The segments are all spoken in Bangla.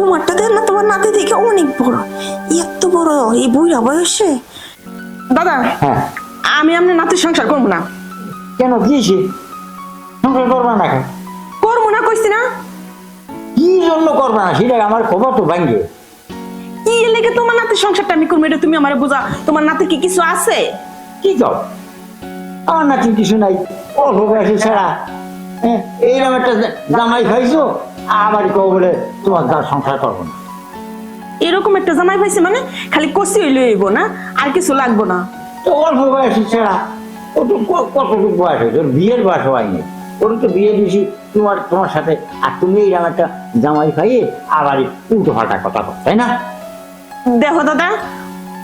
তোমারটা তোমার নাতি দেখে অনেক বড়। এত বড় এই বুড়া বয়সে। দাদা হ্যাঁ। আমি আপনার নাতির সংসার করব না। কেন? কি? সংসার করবা না কেন? করব না কইছি না। কি জন্য করবা না? সেটা আমার খবর তো ভাঙ্গে। কি লেগে তোমার নাতির সংসারটা আমি করব? এটা তুমি আমার বোঝা তোমার নাতির কি কিছু আছে? কি কর আমার নাতি কিছু নাই। অল্প বয়সে ছাড়া। হ্যাঁ এইরকম একটা জামাই খাইছো? আবার কেউ বলে তোমার দ্বার সংসার করব না। এরকম একটা জামাই পাইছে মানে খালি কষি হইলে হইব না আর কিছু লাগবো না। তো অল্প বয়সে ছাড়া ও তো কতটুকু বয়স হয়েছে? ওর বিয়ের বয়স হয়নি। ওর তো বিয়ে দিয়েছি তোমার তোমার সাথে। আর তুমি এইরকম একটা জামাই খাইয়ে আবার উল্টো পাল্টা কথা বল তাই না? দেখো দাদা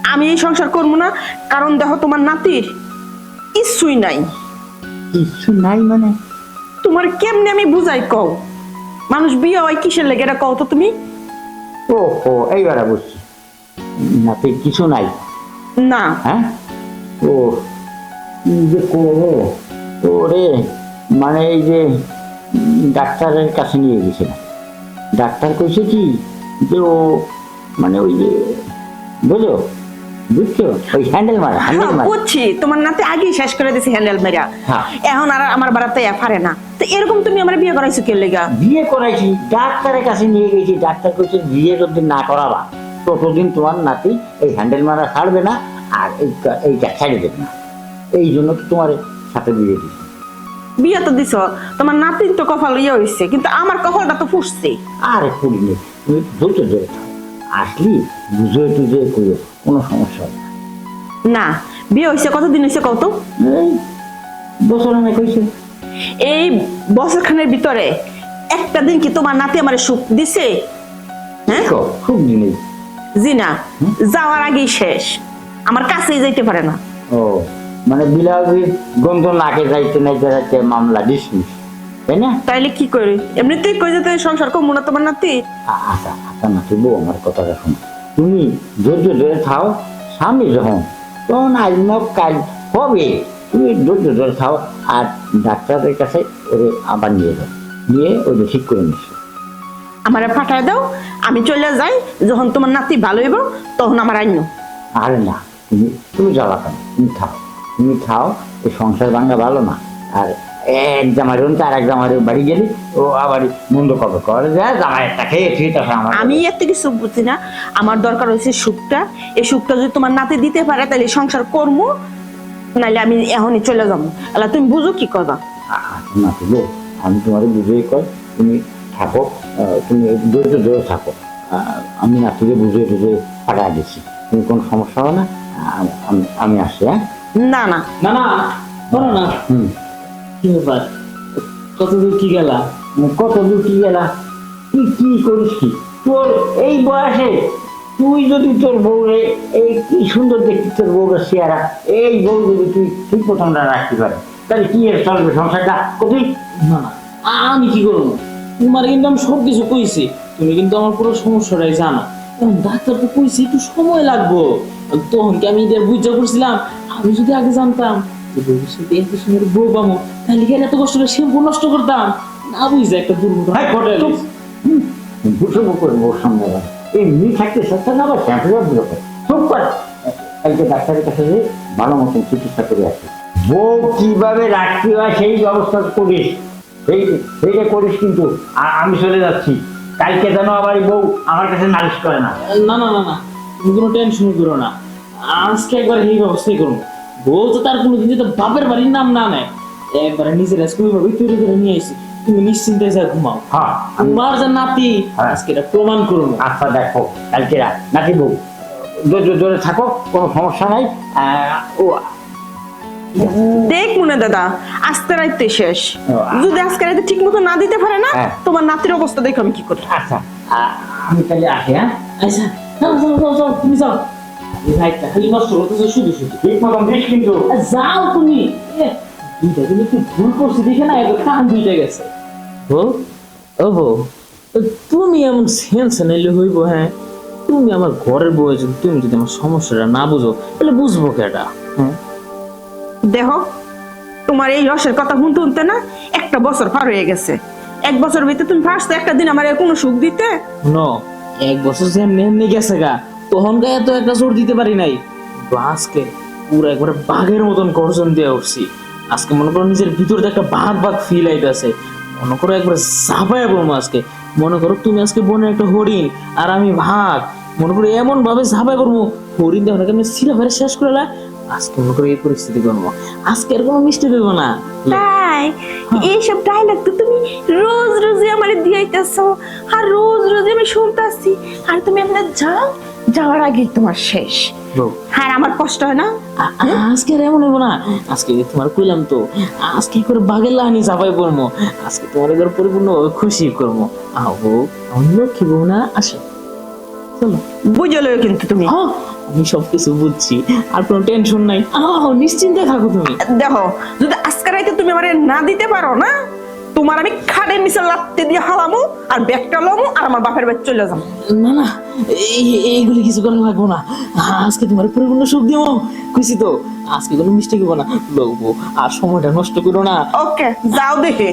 আমি এই সংসার করব না কারণ দেখো তোমার নাতির কিছুই নাই। কিছু নাই মানে? তোমার কেমনে আমি বুঝাই কও? মানুষ বিয়ে হয় কিসের লেগে? এটা কও তো তুমি। ও ও এইবারে বুঝছি। নাতে কিছু নাই। না। হ্যাঁ? ও কি যে করব? ওরে মানে এই যে ডাক্তারের কাছে নিয়ে গেছিলাম ডাক্তার কইছে কি যে ও মানে ওই যে বুঝো? বুঝছ? ওই হ্যান্ডেল মারা হ্যান্ডেল হ্যাঁ, মারা। বুঝছি। তোমার নাতে আগেই শেষ করে দিছে হ্যান্ডেল মেরা হ্যাঁ। এখন আর আমার বাড়াতে পারে না। তো এরকম তুমি আমার বিয়ে করাইছো কে লেগা? বিয়ে করাইছি ডাক্তারের কাছে নিয়ে গেছি। ডাক্তার কইছে বিয়ে যদি না করাবা ততদিন তোমার নাতি এই হ্যান্ডেল মারা ছাড়বে না আর এই এইটা ছেড়ে দেবে না। এই জন্য তো তোমার সাথে বিয়ে দিচ্ছি বিয়ে তো দিছ তোমার নাতির তো কপাল ইয়ে হয়েছে কিন্তু আমার কপালটা তো ফুসছে। আরে করিনি তুমি ধৈর্য ধরে আসলি বুঝে টুঝে করো কোনো সমস্যা হবে না। না বিয়ে হয়েছে কতদিন হয়েছে কত এই বছর অনেক হয়েছে এই বছর খানের ভিতরে একটা দিন কি তোমার নাতি আমার সুখ দিছে? হ্যাঁ? খুব জি না যাওয়ার আগেই শেষ। আমার কাছেই যাইতে পারে না। ও মানে গন্ধ নাকে যাইতে না যাইতে মামলা ডিসমিস তাই না? তাইলে কি করি? এমনিতেই কই যেতে সংসার না তোমার নাতি? আচ্ছা আচ্ছা না তুই আমার কথাটা শোনো তুমি ধৈর্য ধরে থাও স্বামী যখন তখন আজ কাল হবে। তুমি ধৈর্য ধরে থাও আর ডাক্তারের কাছে ওরে আবার নিয়ে যাও। নিয়ে ওটা ঠিক করে নিস আমারে পাঠায় দাও আমি চলে যাই যখন তোমার নাতি ভালো হইব তখন আমার আইন আরে না তুমি তুমি যাবা কেন? তুমি খাও। তুমি খাও এই সংসার ভাঙা ভালো না। আর এক জামাই রুন আর এক জামাই বাড়ি গেলি ও আবার মন্দ কবে করে যা জামাই একটা খেয়ে ঠিক আছে আমার আমি এত কিছু বুঝি না। আমার দরকার হয়েছে সুখটা। এই সুখটা যদি তোমার নাতি দিতে পারে তাহলে সংসার করব নাইলে আমি এখনই চলে যাব। আলা তুমি বুঝো কি করবা আ- না তো আমি তোমার বুঝেই কয় তুমি থাকো আহ, তুমি ধৈর্য ধরে থাকো। আহ, আমি নাতিকে বুঝে টুঝে পাঠা দিচ্ছি। তুমি কোনো সমস্যা হবে না? আমি- আসছি হ্যাঁ? না না। না না বলো না। হুম। কি ব্যাপার? কতদূর কি গেলা? কত দূর কি গেলা? তুই কি করিস কি? তোর এই বয়সে তুই যদি তোর বউরে এই কি সুন্দর দেখতে তোর বউরের চেহারা এই বউ যদি তুই ঠিক প্রথমটা রাখতে পারে তাহলে কি এর চলবে সংসারটা কবি না আমি কি করব তোমার কিন্তু আমি সব কিছু কইছি তুমি কিন্তু আমার পুরো সমস্যাটাই জানো ডাক্তার তো কইছি একটু সময় লাগবো তখন কি আমি এদের বুঝা করছিলাম আমি যদি আগে জানতাম যে ভবিষ্যতে এত সুন্দর বউ তাহলে কি এত কষ্ট করে শ্যাম্পু নষ্ট করতাম না বুঝে একটা দুর্ঘটনা হ্যাঁ, ঘটে থাকতে না, আবার কালকে ডাক্তারের কাছে যে ভালো মতন চিকিৎসা করে বউ হয় সেই ব্যবস্থা করিস? সেই, সেইটা করিস কিন্তু আমি চলে যাচ্ছি। কালকে যেন আবার বউ আমার কাছে নালিশ করে না। না না না না তুমি কোনো টেনশন করো না। আজকে একবার এই ব্যবস্থাই করব। বউ তো তার কোনোদিন যাতে বাপের বাড়ির নাম না নেয়, একবারে নিজের ওইভাবে তৈরি করে নিয়ে আসি তুমি নিশ্চিন্তে যা ঘুমাও। হ্যাঁ তোমার যে নাতি। আজকে এটা প্রমাণ করব। আচ্ছা দেখো কালকে রাত। নাকি বউ? ধরে থাকো কোনো সমস্যা নাই। ও দেখ মনে দাদা আজকে রাইতে শেষ। যদি আজকে রাইতে ঠিক মতো না দিতে পারে না হ্যাঁ। তোমার নাতির অবস্থা দেখো আমি কি করি? আচ্ছা। আমি তাহলে আসি হ্যাঁ? আচ্ছা যাও যাও যাও তুমি যাও। এই খালি নষ্ট করতেছো শুধু শুধু। ঠিক মতন দিস কিন্তু। যাও তুমি। দুইটা কিন্তু একটু ভুল করছি দেখে না কান দুইটা গেছে। বউ ও বউ তুমি এমন সেন্স নিলে হইব হ্যাঁ? তুমি আমার ঘরের বউ যদি তুমি যদি আমার সমস্যাটা না বুঝো তাহলে বুঝব কেটা হ্যাঁ দেখো তোমার এই রসের কথা শুনতে শুনতে না একটা বছর পার হয়ে গেছে। এক বছর ভিতরে তুমি ফার্স্ট একটা দিন আমার কোনো সুখ দিতে? ন এক বছর যে এমনি গেছে গা তখন গা এত একটা জোর দিতে পারি নাই। তো আজকে পুরো একবারে বাঘের মতন গর্জন দিয়ে উঠছি। আজকে মনে করো নিজের ভিতরে একটা বাঘ বাঘ ফিল আইতেছে। মনে করো একবার ঝাপায় পড়ব আজকে। মনে করো তুমি আজকে বনে একটা হরিণ আর আমি ভাগ। মনে করো এমন ভাবে ঝাপায় করব হরিণ দেখো আমি সিরা ফেরে শেষ করে। আজকে মনে করো এই পরিস্থিতি করব। আজকে আর কোনো মিষ্টি দেবো না। তাই? এইসব ডায়লগ তো তুমি রোজ রোজই আমার দিয়াইতেছো। আর রোজ রোজ আমি শুনতাছি। আর তুমি আপনার যাও যাওয়ার আগে তোমার শেষ। হ্যাঁ আমার কষ্ট হয় না? আজকে আর এমন হব না। আজকে তোমার কইলাম তো আজকে করে বাগের লাহানি চাপাই পড়ব আজকে তোমার এবার পরিপূর্ণ খুশি করব আবো আমি লক্ষ্মী বউ না আসো? চলো। বুঝে লও কিন্তু তুমি। হ্যাঁ আমি সবকিছু বুঝছি আর কোনো টেনশন নাই। আহ নিশ্চিন্তে থাকো তুমি। দেখো যদি আজকে রাইতে তুমি আমারে না দিতে পারো না তোমার আমি খাটের নিচে লাত্তে দিয়ে হালামু আর ব্যাগটা লমু আর আমার বাপের বাড়ি চলে যাব। না না এইগুলি কিছু করা লাগবো না। আজকে তোমার পরিপূর্ণ সুখ দিব। খুশি তো আজকে কোনো হব না। লোকবো আর সময়টা নষ্ট করো না। ওকে যাও দেখে।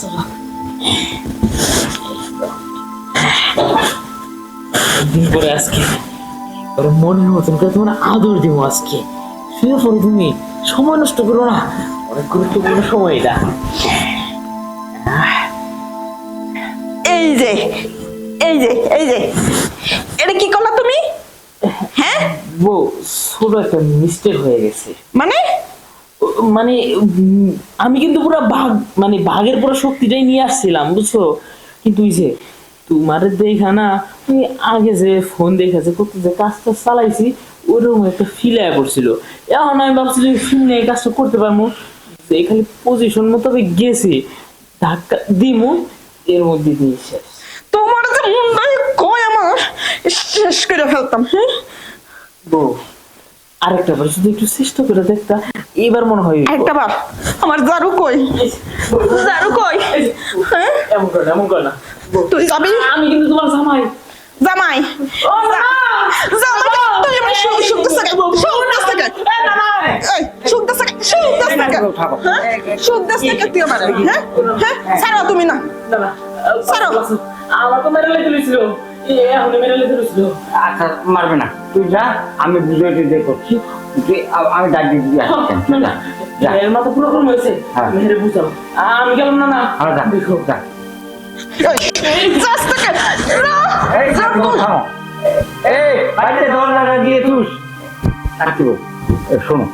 চলো দিন পরে আজকে এবারে মনের মতন করে তোমার আদর দিব আজকে। শুয়ে পড়ো তুমি সময় নষ্ট করো না। অনেক গুরুত্বপূর্ণ সময় এটা। এই যে এই যে এই যে। এটা কি করলা তুমি? হ্যাঁ? বউ ছোট একটা মিস্টেক হয়ে গেছে। মানে? মানে আমি কিন্তু পুরো বাঘ মানে বাঘের পুরো শক্তিটাই নিয়ে আসছিলাম বুঝছ? কিন্তু যে তোমার দেখা না আমি আগে যে ফোন দেখেছে কত যে কাজটা চালাইছি ওরকম একটা ফিল আয়া পড়ছিল। এখন আমি ভাবছি যে ফিল নিয়ে কাজটা করতে পারব। যে খালি পজিশন মতো গেছি ধাক্কা দিমু এর মধ্যে দিয়ে শেষ। শেষ করে ফেলতাম। হ্যাঁ? বউ আরেকটা বার শুধু একটু চেষ্টা করে দেখতা এবার মনে হয় একটা বার। আমার জারু কই? জারু কই? হ্যাঁ? এমন করে এমন করে না। তুই যাবি? আমি কিন্তু তোমার জামাই। জামাই। জামাই তুই আমার সুখ সুখ দাসকে সুখ দাসকে এই সুখ দাসকে সুখ দাসকে হ্যাঁ? সুখ দাসকে তুই আমার। হ্যাঁ? হ্যাঁ? ছাড়ো তুমি না। না, না, ছাড়ো। আমার তো মেরে লেগে আচ্ছা মারবে না। তুই যা আমি বুঝে টুঝে করছি। তুই আমি ডাক দিয়ে মাথা পুরো হয়েছে। হ্যাঁ। মেরে বুঝাও আমি গেলাম না না। দেখো। যা। এই জাস্ট থেকে এই থামো থামো এই বাড়িতে দরজাটা দিয়ে তুস রাখিব শোনো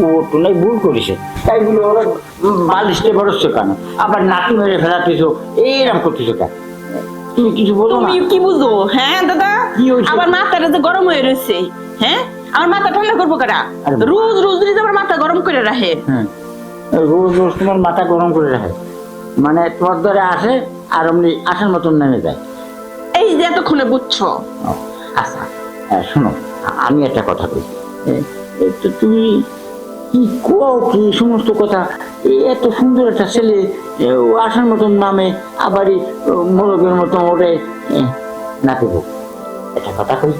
ও তো নাই ভুল করেছে। তাই বলে ওরা বালিশটা বড়চ্ছ কেন? আবার নাতি মেরে ফেলাতেছো এইরকম করতেছো কেন? তুমি কিছু বলো তুমি কি বুঝো? হ্যাঁ দাদা? আমার মাথাটা যে গরম হয়ে রয়েছে হ্যাঁ? আমার মাথা ঠান্ডা করব কারা? রোজ রোজ যদি আমার মাথা গরম করে রাখে। হ্যাঁ। রোজ রোজ তোমার মাথা গরম করে রাখে। মানে তোমার ধরে আসে আর অমনি আসার মতন নেমে যায়। এই যে এতক্ষণে বুঝছ। আচ্ছা। হ্যাঁ, শোনো আমি একটা কথা তো তুমি কি কও কি সমস্ত কথা? এত সুন্দর একটা ছেলে আসার মতন নামে আবারই মোরগের মতন ওরে এ, নাচিব একটা কথা কই?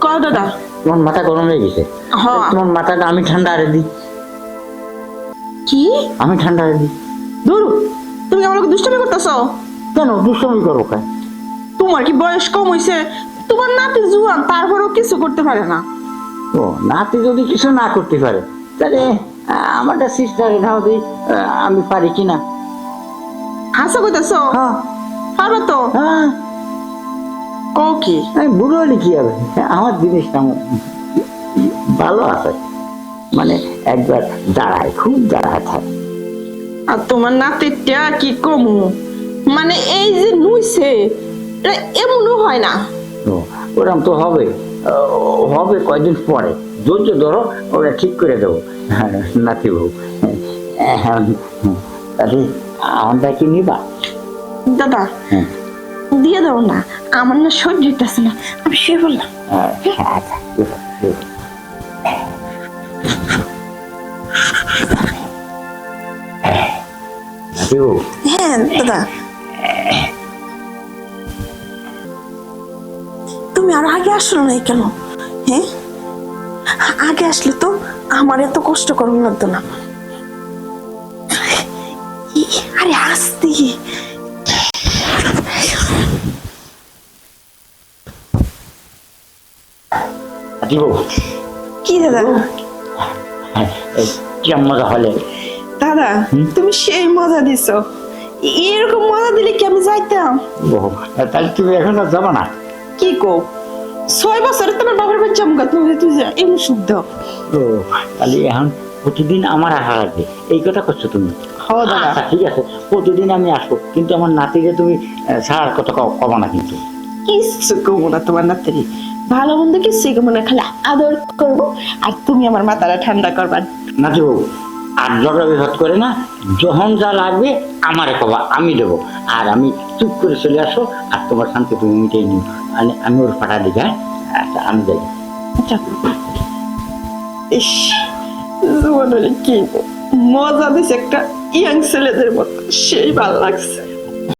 ক দাদা। তোমার মাথা গরম হয়ে গেছে। তোমার মাথাটা আমি ঠান্ডা আরে দিই। কি? আমি ঠান্ডা আরে দিই। ধরু তুমি আমার দুষ্টামি করতেছো? কেন? দুষ্টমি করো কেন তোমার কি বয়স কম হয়েছে তোমার নাতি জুয়ান তারপরেও কিছু করতে পারে না। ও নাতি যদি কিছু না করতে পারে তাহলে আমারটা সিস্টারে দিই আমি পারি কিনা? হাসা কইতেছো? হ্যাঁ পারো তো? হ্যাঁ ও কি? আমি বুড়ো হলে কি হবে? আমার জিনিসটা ভালো আছে। মানে একবার দাঁড়ায় খুব দাঁড়ায় থাকে। আর তোমার নাতিটা কি কমু? মানে এই যে নুইছে এটা এমনও হয় না। ওরকম তো হবে। হবে কয়দিন পরে। ধৈর্য ধরো ওরা ঠিক করে দেবো। নাতি বউ হ্যাঁ, আমারটা কি নিবা? দাদা হ্যাঁ। দিয়ে দাও না আমার না সহ্য হইতেছে না আমি শুয়ে বললাম হ্যাঁ, আচ্ছা বউ? হ্যাঁ দাদা। তুমি আর আগে আসলো না কেন? হ্যাঁ? আগে আসলে তো আমার এত কষ্ট করুন লাগতো না। আরে এরকম মজা দিলে কি আমি যাইতাম? তাহলে তুমি এখন যাব না? কি কো? ছয় তোমার বাবার বাচ্চা তুমি শুদ্ধ। ও তাহলে এখন প্রতিদিন আমার এই কথা করছ তুমি? দাদা আচ্ছা ঠিক আছে। প্রতিদিন আমি আসব। কিন্তু আমার নাতিকে তুমি ছাড়ার কথা কবা না কিন্তু। কিচ্ছু কমো না তোমার ভালো মন্দ কমো না খালি আদর করব। আর তুমি আমার মাথাটা ঠান্ডা করবা। নাতি বাবু আর ঝগড়া করে না যখন যা লাগবে আমারে কবা আমি দেবো। আর আমি চুপ করে চলে আসো আর তোমার শান্তি তুমি মিটাই নিও। আমি আমি ওর ফাটা দিকে হ্যাঁ? আচ্ছা আমি যাই। আচ্ছা। ইস জীবন হলে কি মজা দিছে একটা ইয়াং ছেলেদের মতো সেই ভালো লাগছে